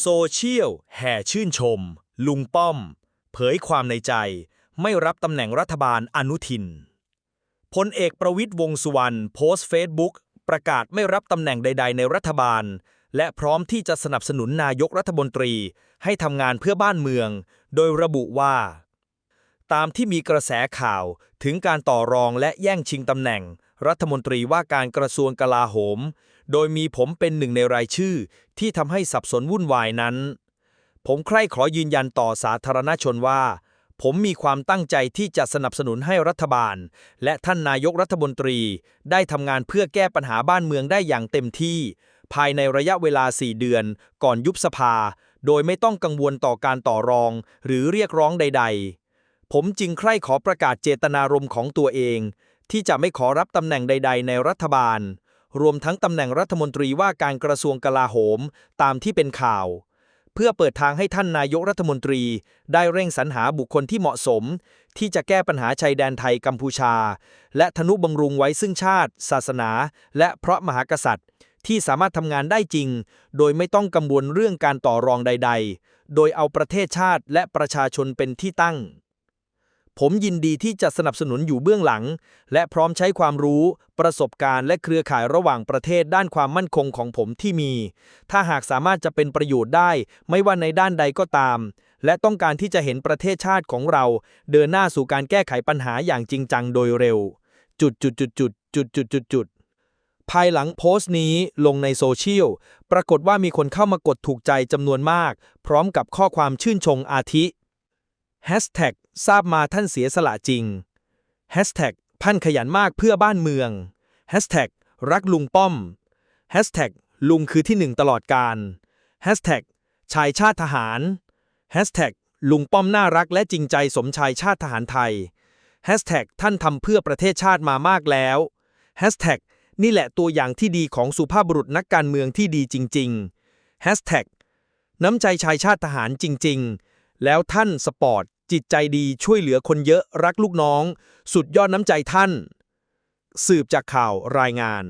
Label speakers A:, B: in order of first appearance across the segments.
A: โซเชียลแห่ชื่นชม ลุงป้อม เผยความในใจ ไม่รับตำแหน่งรัฐบาลอนุทินพลเอกประวิทย์วงสุวรรณโพสต์เฟซบุ๊กประกาศไม่รับตำแหน่งใด ๆ ในรัฐบาล และพร้อมที่จะสนับสนุนนายกรัฐมนตรี ให้ทำงานเพื่อบ้านเมือง โดยระบุว่า ตามที่มีกระแสข่าวถึงการต่อรองและแย่งชิงตำแหน่ง รัฐมนตรีว่าการกระทรวงกลาโหม โดยมีผมเป็นหนึ่งในรายชื่อ ที่ทำให้สับสนวุ่นวายนั้น ผมใคร่ขอยืนยันต่อสาธารณชนว่า ผมมีความตั้งใจที่จะสนับสนุนให้รัฐบาล และท่านนายกรัฐมนตรีได้ทำงานเพื่อแก้ปัญหาบ้านเมืองได้อย่างเต็มที่ ภายในระยะเวลา 4 เดือน ก่อนยุบสภา โดยไม่ต้องกังวลต่อการต่อรอง หรือเรียกร้องใด ๆ ผมจึงใคร่ขอประกาศเจตนารมณ์ของตัวเอง ที่จะไม่ขอรับตำแหน่งใด ๆ ในรัฐบาล รวมทั้งตำแหน่งรัฐมนตรีว่าการกระทรวงกลาโหม ตามที่เป็นข่าว เพื่อเปิดทางให้ท่านนายกรัฐมนตรี ได้เร่งสรรหาบุคคลที่เหมาะสม ที่จะแก้ปัญหาชายแดนไทยกัมพูชา และทนุบำรุงไว้ซึ่งชาติ ศาสนา และพระมหากษัตริย์ ที่สามารถทำงานได้จริง โดยไม่ต้องกังวลเรื่องการต่อรองใด ๆ โดยเอาประเทศชาติและประชาชนเป็นที่ตั้ง ผมยินดีที่จะสนับสนุนอยู่เบื้องหลัง และพร้อมใช้ความรู้ ประสบการณ์และเครือข่ายระหว่างประเทศด้านความมั่นคงของผมที่มี ถ้าหากสามารถจะเป็นประโยชน์ได้ ไม่ว่าในด้านใดก็ตาม และต้องการที่จะเห็นประเทศชาติของเรา เดินหน้าสู่การแก้ไขปัญหาอย่างจริงจังโดยเร็ว จุดจุดจุดจุดจุดจุดจุดจุดภายหลังโพสต์นี้ลงในโซเชียล ปรากฏว่ามีคนเข้ามากดถูกใจจำนวนมาก พร้อมกับข้อความชื่นชมอาทิ Hashtag ทราบมาท่านเสียสละจริง Hashtag พันขยันมากเพื่อบ้านเมืองรักลุงป้อมลุงคือที่หนึ่งตลอดการชายชาติทหารลุงป้อมน่ารักและจริงใจสมชายชาติทหารไทยท่านทำเพื่อประเทศชาติมามากแล้วนี่แหละตัวอย่างที่ดีของสุภาพบุรุษนักการเมืองที่ดีจริงๆ Hashtag น้ำใจชายชาติทหารจริงๆ แล้วท่านสปอร์ต จิตใจดีช่วยเหลือคนเยอะรักลูกน้อง สุดยอดน้ำใจท่าน สืบจากข่าวรายงาน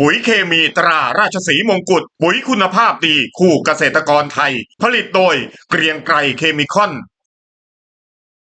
B: ปุ๋ยเคมีตราราชสีมงกุฎปุ๋ยคุณภาพดี คู่เกษตรกรไทย ผลิตโดยเกรียงไกรเคมีคอน